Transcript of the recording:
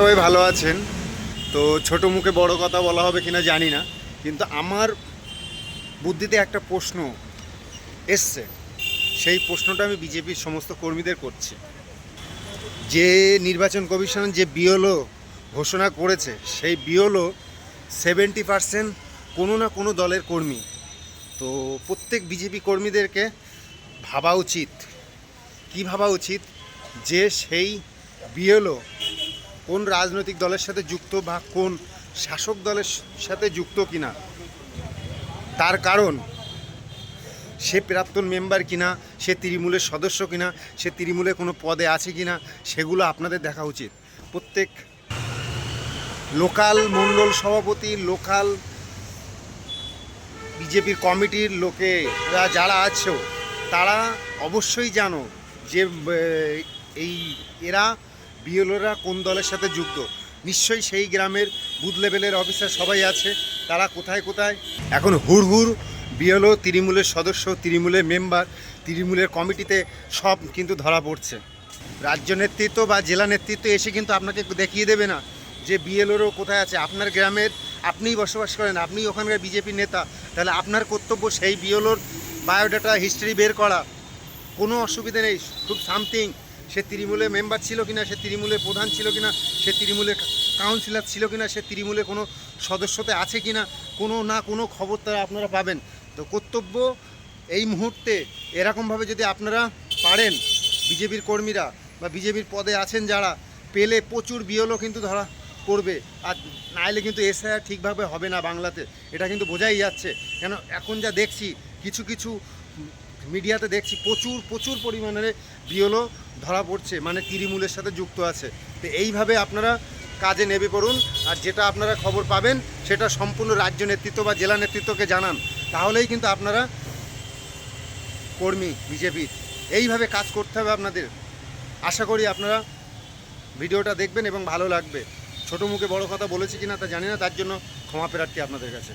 সবাই ভালো আছেন? তো ছোট মুখে বড় কথা বলা হবে কিনা জানি না, কিন্তু আমার বুদ্ধিতে একটা প্রশ্ন এসছে। সেই প্রশ্নটা আমি বিজেপির সমস্ত কর্মীদের করছি। যে নির্বাচন কমিশন যে বিওলো ঘোষণা করেছে, সেই বিওলো সেভেন্টি পার্সেন্ট কোনো না কোনো দলের কর্মী। তো প্রত্যেক বিজেপি কর্মীদেরকে ভাবা উচিত। কি ভাবা উচিত? যে সেই বিএলও কোন রাজনৈতিক দলের সাথে যুক্ত বা কোন শাসক দলের সাথে যুক্ত কিনা? তার কারণ, সে প্রাক্তন মেম্বার কিনা, সে তৃণমূলের সদস্য কিনা, সে তৃণমূলে কোনো পদে আছে কিনা, সেগুলো আপনাদের দেখা উচিত। প্রত্যেক লোকাল মণ্ডল সভাপতি, লোকাল বিজেপির কমিটির লোকেরা যারা আছো তারা অবশ্যই জানো যে এই, এরা বিএলওরা কোন দলের সাথে যুক্ত? নিশ্চয়ই সেই গ্রামের বুথ লেভেলের অফিসার সবাই আছে। তারা কোথায় কোথায়? এখন হুড় হুড় বিএলও, তৃণমূলের সদস্য, তৃণমূলের মেম্বার, তৃণমূলের কমিটিতে সব কিন্তু ধরা পড়ছে। রাজ্য নেতৃত্ব বা জেলা নেতৃত্ব এসে কিন্তু আপনাকে দেখিয়ে দেবে না যে বিএলওরও কোথায় আছে। আপনার গ্রামের আপনিই বসবাস করেন আপনি ওখানকার বিজেপি নেতা। তাহলে আপনার কর্তব্য সেই বিএলওর বায়োডাটা হিস্ট্রি বের করা। কোনো অসুবিধা নেই, খুব সামথিং। সে তৃণমূলের মেম্বার ছিল কিনা, সে তৃণমূলের প্রধান ছিল কিনা, সে তৃণমূলের কাউন্সিলর ছিল কিনা, সে তৃণমূলে কোনো সদস্যতে আছে কিনা, কোনো না কোনো খবর তারা আপনারা পাবেন। তো কর্তব্য এই মুহূর্তে এরকমভাবে যদি আপনারা পারেন, বিজেপির কর্মীরা বা বিজেপির পদে আছেন যারা, পেলে প্রচুর বিয়লও কিন্তু ধরা করবে আর নাইলে কিন্তু এসআইআর ঠিকভাবে হবে না বাংলাতে। এটা কিন্তু বোঝাই যাচ্ছে। কেন এখন যা দেখছি, কিছু কিছু মিডিয়াতে দেখছি প্রচুর প্রচুর পরিমাণে বিয়লও ধরা পড়ছে মানে তৃণমূলের সাথে যুক্ত আছে। তো এইভাবে আপনারা কাজে নেমে পড়ুন, আর যেটা আপনারা খবর পাবেন সেটা সম্পূর্ণ রাজ্য নেতৃত্ব বা জেলা নেতৃত্বকে জানান। তাহলেই কিন্তু আপনারা কর্মী বিজেপির এইভাবে কাজ করতে হবে আপনাদের। আশা করি আপনারা ভিডিওটা দেখবেন এবং ভালো লাগবে। ছোটো মুখে বড় কথা বলেছি কি না তা জানি না, তার জন্য ক্ষমা প্রার্থী আপনাদের কাছে।